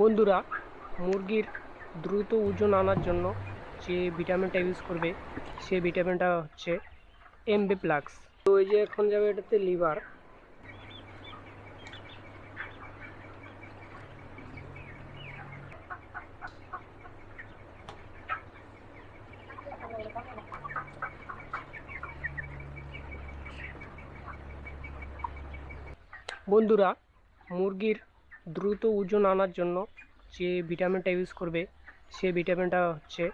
বন্ধুরা, মুরগির দ্রুত ওজন আনার জন্য যে ভিটামিনটা ইউজ করবে সেই ভিটামিনটা হচ্ছে এমবি প্লাক্স তো এই যে এখন যাবে এটাতে লিভার বন্ধুরা, মুরগির দ্রুত ওজন আনার জন্য যে ভিটামিনটা ইউজ করবে, সে ভিটামিনটা হচ্ছে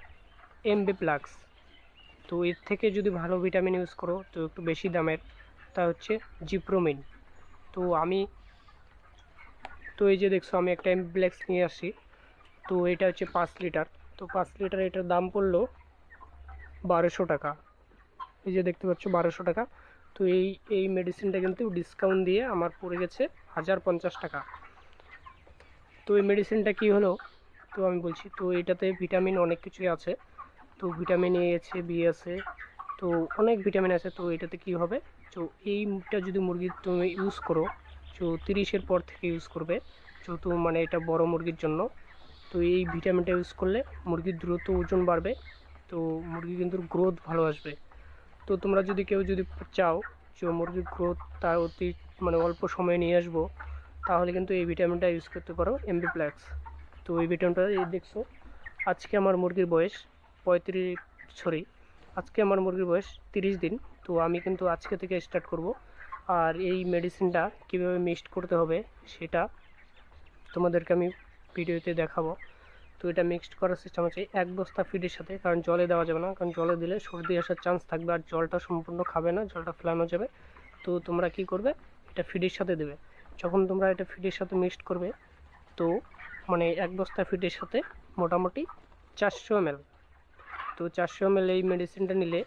এমবি প্লাক্স তো এর থেকে যদি ভালো ভিটামিন ইউজ করো, তো একটু বেশি দামের, তা হচ্ছে জিপ্রোমিন তো আমি, তো এই যে দেখছ, আমি একটা এমবি প্লাক্স নিয়ে আসি। তো এটা হচ্ছে পাঁচ লিটার। তো পাঁচ লিটার এটার দাম পড়ল বারোশো টাকা। এই যে দেখতে পাচ্ছ, বারোশো টাকা। তো এই এই মেডিসিনটা কিন্তু ডিসকাউন্ট দিয়ে আমার পড়ে গেছে হাজার পঞ্চাশ টাকা। তো এই মেডিসিনটা কি হলো? তো আমি বলছি, তো এটাতে ভিটামিন অনেক কিছুই আছে। তো ভিটামিন এ আছে বি আছে, তো অনেক ভিটামিন আছে, তো এটাতে কি হবে? তো এইটা যদি মুরগির তুমি ইউজ করো, তো তিরিশের পর থেকে ইউজ করবে। যেহেতু মানে এটা বড় মুরগির জন্য। তো এই ভিটামিনটা ইউজ করলে মুরগির দ্রুত ওজন বাড়বে, তো মুরগি কিন্তু গ্রোথ ভালো আসবে। তো তোমরা যদি কেউ যদি চাও যে মুরগির গ্রোথ তার অতি মানে অল্প সময়ে নিয়ে আসব। তাহলে কিন্তু এই ভিটামিনটা ইউজ করতে পারো এমবি প্লাক্স তো এই ভিটামিনটা এই দেখছ, আজকে আমার মুরগির বয়স পঁয়ত্রিশ সরি আজকে আমার মুরগির বয়স তিরিশ দিন। তো আমি কিন্তু আজকে থেকে স্টার্ট করব। আর এই মেডিসিনটা কীভাবে মিক্সড করতে হবে সেটা তোমাদেরকে আমি ভিডিওতে দেখাবো। তো এটা মিক্সড করার সিস্টেম হচ্ছে এক বস্তা ফিডের সাথে, কারণ জলে দেওয়া যাবে না, কারণ জলে দিলে সর্দি আসার চান্স থাকবে আর জলটা সম্পূর্ণ খাবে না, জলটা ফেলানো যাবে। তো তোমরা কি করবে, এটা ফিডের সাথে দেবে। যখন তোমরা এটা ফিডের সাথে মিক্সড করবে, তো মানে এক বস্তা ফিডের সাথে মোটামুটি চারশো এমএল তো চারশো এমএল এই মেডিসিনটা নিলে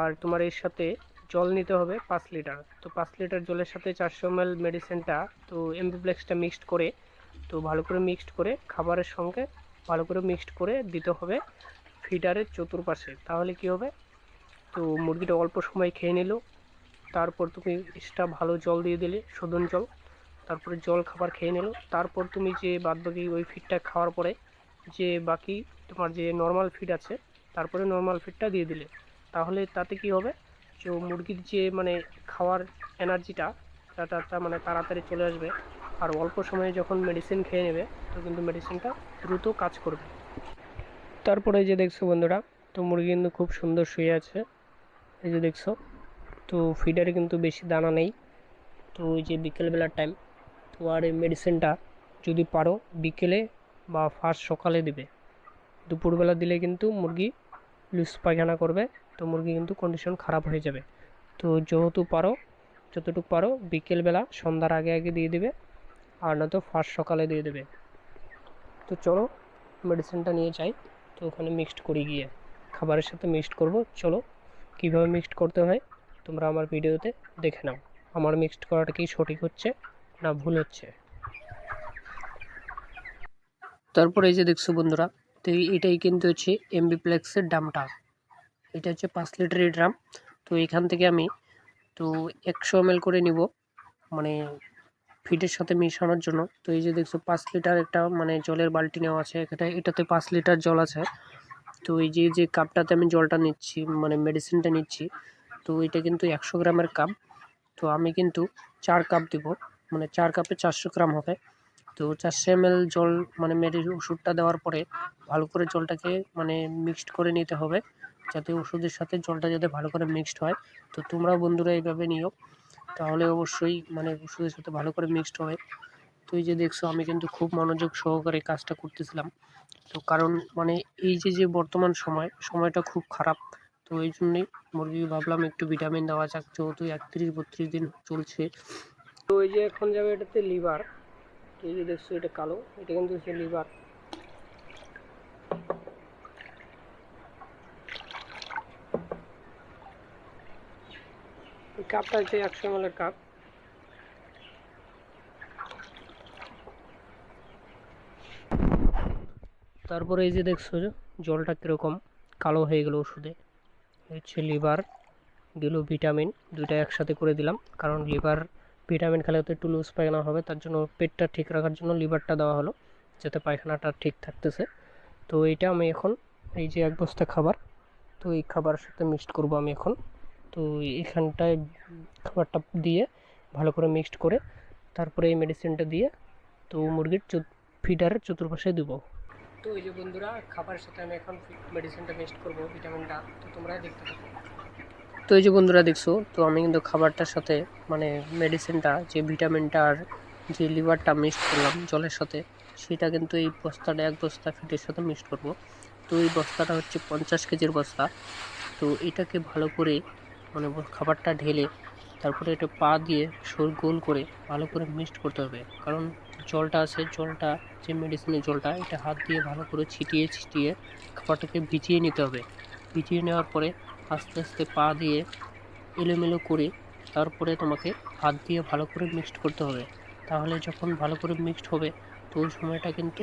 আর তোমার এর সাথে জল নিতে হবে পাঁচ লিটার। তো পাঁচ লিটার জলের সাথে চারশো এমএল মেডিসিনটা তো এমবিপ্লেক্সটা মিক্সড করে, তো ভালো করে মিক্সড করে খাবারের সঙ্গে ভালো করে মিক্সড করে দিতে হবে ফিডারের চতুর্পাশে। তাহলে কি হবে? তো মুরগিটা অল্প সময় খেয়ে নিল, তারপর তুমি এক্সট্রা ভালো জল দিয়ে দিলে শোধন জল। তারপরে জল খাবার খেয়ে নিল। তারপর তুমি যে বাদবাকি ওই ফিডটা খাওয়ার পরে যে বাকি তোমার যে নর্মাল ফিড আছে, তারপরে নর্মাল ফিডটা দিয়ে দিলে। তাহলে তাতে কি হবে? যে মুরগির যে মানে খাওয়ার এনার্জিটা সেটা মানে তাড়াতাড়ি চলে আসবে। আর অল্প সময়ে যখন মেডিসিন খেয়ে নেবে, তো কিন্তু মেডিসিনটা দ্রুত কাজ করবে। তারপরে যে দেখছ বন্ধুরা, তো মুরগি কিন্তু খুব সুন্দর শুয়ে আছে। এই যে দেখছ, তো ফিডারে কিন্তু বেশি দানা নেই। তো ওই যে বিকেলবেলার টাইম আর এই মেডিসিনটা যদি পারো বিকেলে বা ফার্স্ট সকালে দিবে। দুপুরবেলা দিলে কিন্তু মুরগি লুজ পায়খানা করবে, তো মুরগি কিন্তু কন্ডিশন খারাপ হয়ে যাবে। তো যেহেতু পারো, যতটুকু পারো বিকেলবেলা, সন্ধ্যার আগে আগে দিয়ে দিবে, আর নয়তো ফার্স্ট সকালে দিয়ে দেবে। তো চলো মেডিসিনটা নিয়ে যাই, তো ওখানে মিক্সড করি গিয়ে। খাবারের সাথে মিক্সড করব, চলো। কীভাবে মিক্সড করতে হয়, তোমরা আমার ভিডিওতে দেখে নাও। আমার মিক্সড করাটা কি সঠিক হচ্ছে? না, ভুল হচ্ছে। তারপরে এই যে দেখছ বন্ধুরা, তো এটাই কিন্তু হচ্ছে এমবিপ্লেক্সের ড্রামটা এটা হচ্ছে পাঁচ লিটারের ড্রাম। তো এখান থেকে আমি, তো একশো এম করে নিব মানে ফিটের সাথে মিশানোর জন্য। তো এই যে দেখছ, পাঁচ লিটার একটা মানে জলের বালতি নেওয়া আছে। এখানে এটাতে পাঁচ লিটার জল আছে। তো এই যে যে কাপটাতে আমি জলটা নিচ্ছি মানে মেডিসিনটা নিচ্ছি, তো এটা কিন্তু একশো গ্রামের কাপ তো আমি কিন্তু চার কাপ দিব। মানে চার কাপে চারশো গ্রাম হবে। তো চারশো এম জল মানে মেডি ওষুধটা দেওয়ার পরে ভালো করে জলটাকে মানে মিক্সড করে নিতে হবে, যাতে ওষুধের সাথে জলটা যাতে ভালো করে মিক্সড হয়। তো তোমরা বন্ধুরা এইভাবে নিও, তাহলে অবশ্যই মানে ওষুধের সাথে ভালো করে মিক্সড হবে। তো এই যে দেখছ, আমি কিন্তু খুব মনোযোগ সহকারে কাজটা করতেছিলাম। তো কারণ মানে এই যে যে বর্তমান সময়, সময়টা খুব খারাপ। তো এই জন্যই মুরগি ভাবলাম একটু ভিটামিন দেওয়া যাক। যেহেতু একত্রিশ বত্রিশ দিন চলছে তো এই যে এখন যাবে এটাতে লিভার। এই যে দেখছ, এটা কালো, এটা কিন্তু হচ্ছে লিভার। কাপটা হচ্ছে একশো এম কাপ। তারপরে এই যে দেখছ, জলটা কীরকম? কালো হয়ে গেল ওষুধে। হচ্ছে লিভার, গেল ভিটামিন, দুইটা একসাথে করে দিলাম, কারণ লিভার ভিটামিন খেলে তো একটু লুজ পায়খানা হবে, তার জন্য পেটটা ঠিক রাখার জন্য লিভারটা দেওয়া হলো, যাতে পায়খানাটা ঠিক থাকতেছে। তো এইটা আমি এখন, এই যে এক বস্তা খাবার, তো এই খাবারের সাথে মিক্সড করব আমি এখন। তো এখানটায় খাবারটা দিয়ে ভালো করে মিক্সড করে, তারপরে এই মেডিসিনটা দিয়ে তো মুরগির ফিডারের চতুর্পাশে দেবো। তো এই যে বন্ধুরা, খাবারের সাথে আমি এখন মেডিসিনটা মিক্সড করব ভিটামিনটা তো তোমরা দেখতে থাকো। তো এই যে বন্ধুরা দেখছ, তো আমি কিন্তু খাবারটার সাথে মানে মেডিসিনটা যে ভিটামিনটা আর যে লিভারটা মিক্সড করলাম, জলের সাথে, সেটা কিন্তু এই বস্তাটা, এক বস্তা ফিটের সাথে মিক্সড করব। তো এই বস্তাটা হচ্ছে পঞ্চাশ কেজির বস্তা। তো এটাকে ভালো করে মানে খাবারটা ঢেলে, তারপরে এটা পা দিয়ে সর, গোল করে ভালো করে মিক্সড করতে হবে। কারণ জলটা আছে, জলটা, যে মেডিসিনের জলটা, এটা হাত দিয়ে ভালো করে ছিটিয়ে ছিটিয়ে খাবারটাকে ভিজিয়ে নিতে হবে। ভিজিয়ে নেওয়ার পরে আস্তে আস্তে পা দিয়ে এলোমেলো করে তারপরে তোমাকে হাত দিয়ে ভালো করে মিক্সড করতে হবে। তাহলে যখন ভালো করে মিক্সড হবে, তো ওই সময়টা কিন্তু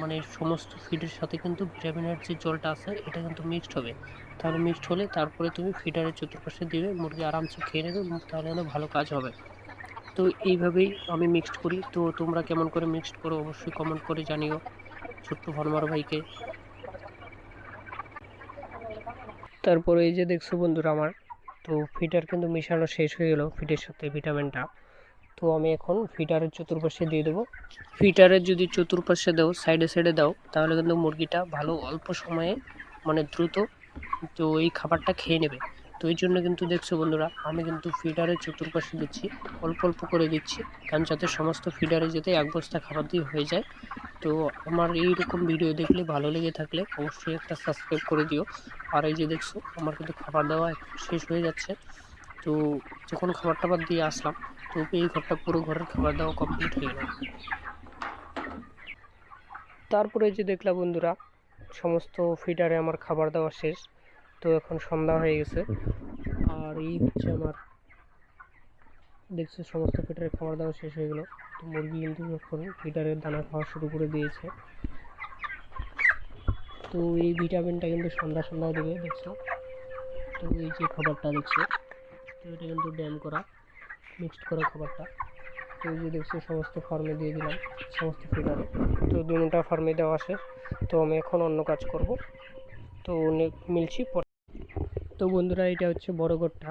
মানে সমস্ত ফিডের সাথে কিন্তু ভিটামিনের যে জলটা আছে, এটা কিন্তু মিক্সড হবে। তাহলে মিক্সড হলে তারপরে তুমি ফিডারের চতুর্পাশে দিবে, মুরগি আরামসে খেয়ে নেবে, তাহলে কিন্তু ভালো কাজ হবে। তো এইভাবেই আমি মিক্সড করি। তো তোমরা কেমন করে মিক্সড করো, অবশ্যই কমেন্ট করে জানিও ছোট্ট ফার্মার ভাইকে। তারপরে এই যে দেখছ বন্ধুরা আমার, তো ফিটার কিন্তু মেশানো শেষ হয়ে গেল ফিডের সাথে ভিটামিনটা। তো আমি এখন ফিটারের চতুর্পাশে দিয়ে দেবো। ফিটারের যদি চতুর্পাশে দাও, সাইডে সাইডে দাও, তাহলে কিন্তু মুরগিটা ভালো অল্প সময়ে মানে দ্রুত তো এই খাবারটা খেয়ে নেবে। তো এই জন্য কিন্তু দেখছ বন্ধুরা, আমি কিন্তু ফিডারের চতুর্পাশে দিচ্ছি, অল্প অল্প করে দিচ্ছি, কারণ যাতে সমস্ত ফিডারে যেতে এক বস্তা খাবার দিয়ে হয়ে যায়। তো আমার এইরকম ভিডিও দেখলে ভালো লেগে থাকলে অবশ্যই একটা সাবস্ক্রাইব করে দিও। আর এই যে দেখছ, আমার কিন্তু খাবার দেওয়া শেষ হয়ে যাচ্ছে। তো যখন খাবার টাবার দিয়ে আসলাম, তো এই ঘরটা পুরো ঘরের খাবার দেওয়া কমপ্লিট হয়ে গেল। তারপরে যে দেখলাম বন্ধুরা, সমস্ত ফিডারে আমার খাবার দেওয়া শেষ। তো এখন সন্ধ্যা হয়ে গেছে। আর এই হচ্ছে আমার দেখছ সমস্ত ফিডারে খাবার দাবার শেষ হয়ে গেল। তো মুরগি কিন্তু এখন ফিডারের দানা খাওয়া শুরু করে দিয়েছে। তো এই ভিটামিনটা কিন্তু সন্ধ্যা সন্ধ্যা দেবে, দেখছ? তো এই যে খাবারটা দেখছ, তো এটা কিন্তু ড্যাম করা মিক্সড করা খাবারটা। তো এই যে দেখছ সমস্ত ফার্মে দিয়ে দিলাম, সমস্ত ফিডারে তো দুটা ফার্মে দেওয়া শেষ, তো আমি এখন অন্য কাজ করব। তো মিলছি পরে। তো বন্ধুরা, এটা হচ্ছে বড় ঘরটা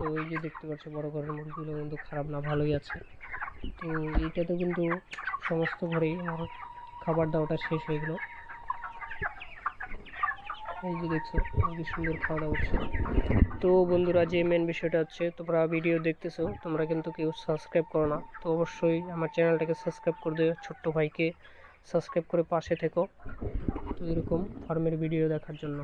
তো এই যে দেখতে পাচ্ছ, বড় ঘরের মুরগিগুলো কিন্তু খারাপ না, ভালোই আছে। তো এইটাতে কিন্তু সমস্ত ঘরেই আমার খাবার দাওয়াটা শেষ হয়ে গেলো। এই যে দেখছ, কি সুন্দর খাওয়া দাওয়া হচ্ছে। তো বন্ধুরা, যে মেন বিষয়টা হচ্ছে, তোমরা ভিডিও দেখতেছো, তোমরা কিন্তু কেউ সাবস্ক্রাইব করো না। তো অবশ্যই আমার চ্যানেলটাকে সাবস্ক্রাইব করে দিও, ছোট্ট ভাইকে সাবস্ক্রাইব করে পাশে থেকো। তো এরকম ফার্মের ভিডিও দেখার জন্য।